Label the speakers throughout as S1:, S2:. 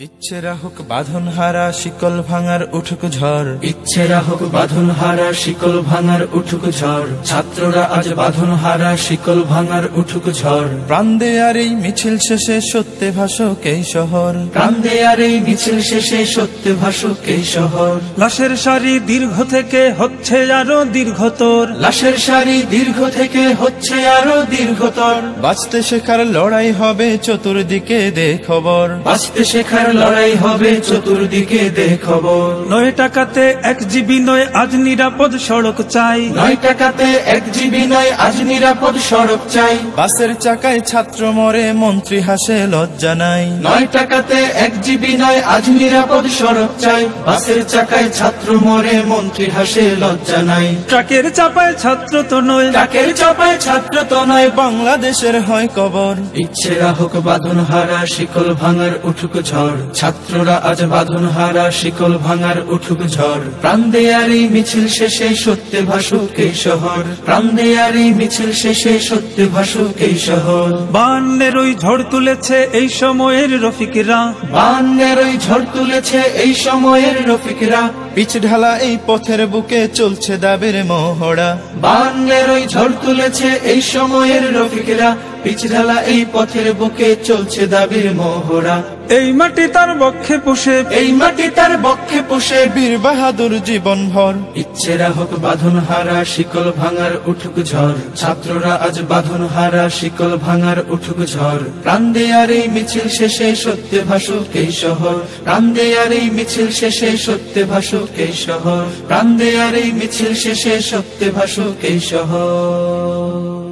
S1: ইচ্ছেরা হোক বাঁধন হারা শিকল ভাঙার উঠুক ঝড়।
S2: ইচ্ছেরা হোক বাঁধন হারা শিকল ভাঙার উঠুক ঝড়। ছাত্ররা আজ বাঁধন হারা শিকল ভাঙার উঠুক ঝড়।
S1: প্রাণ দেয়ার এই মিছিল শেষে সত্যে ভাষক এই শহর।
S2: প্রাণ দেয়ার এই মিছিল শেষে সত্য ভাষক এই শহর।
S3: লাশের সারি দীর্ঘ থেকে হচ্ছে আরও দীর্ঘতর।
S2: লাশের সারি দীর্ঘ থেকে হচ্ছে আরও দীর্ঘতর।
S1: বাঁচতে শেখার লড়াই হবে চতুর্দিকে দে খবর।
S2: বাঁচতে শেখার লড়াই হবে চতুর্দিকে দে খবর।
S3: নয় টাকাতে এক জিবি নয় আজ নিরাপদ সড়ক চাই।
S2: নয় টাকাতে এক জিবি নয় আজ নিরাপদ সড়ক চাই।
S1: বাসের চাকায় ছাত্র মরে মন্ত্রী হাসে লজ্জা নাই।
S2: নয় টাকাতে এক জিবি নয় আজ নিরাপদ সড়ক চাই। বাসের চাকায় ছাত্র মরে মন্ত্রী হাসে লজ্জা নাই।
S3: ট্রাকের চাপায় ছাত্র তো নয়।
S2: ট্রাকের চাপায় ছাত্র তো নয়।
S1: বাংলাদেশের হয় কবর।
S2: ইচ্ছেরা হোক বাঁধন হারা শিকল ভাঙার উঠুক ঝড়। ছাত্ররা আজ বাঁধন হারা শিকল ভাঙার উঠুক ঝড়। প্রাণ দেয়ার এই মিছিল শেষে সত্যে ভাসুক এই শহর। প্রাণ দেয়ার এই মিছিল শেষে সত্যে ভাসুক এই শহর।
S3: বান্নের ওই ঝড় তুলেছে এই সময়ের রফিকরা।
S2: বান্নের ওই ঝড় তুলেছে এই সময়ের রফিকরা।
S1: পিচ ঢালা এই পথের বুকে চলছে দাবের মহড়া।
S2: বান্নের ওই ঝড় তুলেছে এই সময়ের রফিকরা। পিছঢালা এই পথের বুকে চলছে দাবির মোহরা।
S3: এই মাটি তার বক্ষে পুষে
S2: এই মাটি তার বক্ষে পুষে
S1: বীর বাহাদুর জীবন ভর
S2: ইচ্ছেরা হোক বাঁধন হারা শিকল ভাঙার উঠুক ঝড়। ছাত্ররা আজ বাঁধন হারা শিকল ভাঙার উঠুক ঝড়। প্রাণ দেয়ার এই মিছিল শেষে সত্যে ভাসুক এই শহর। প্রাণ দেয়ার এই মিছিল শেষে সত্যে ভাসুক এই শহর। প্রাণ দেয়ার এই মিছিল শেষে সত্যে ভাসুক এই শহর।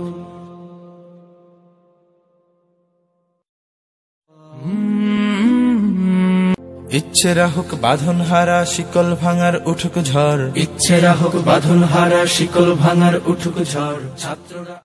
S1: ইচ্ছেরা হোক বাঁধন হারা, শিকল ভাঙার উঠুক ঝড়।
S2: ইচ্ছেরা হোক বাঁধন হারা, শিকল ভাঙার উঠুক ঝড়। ছাত্ররা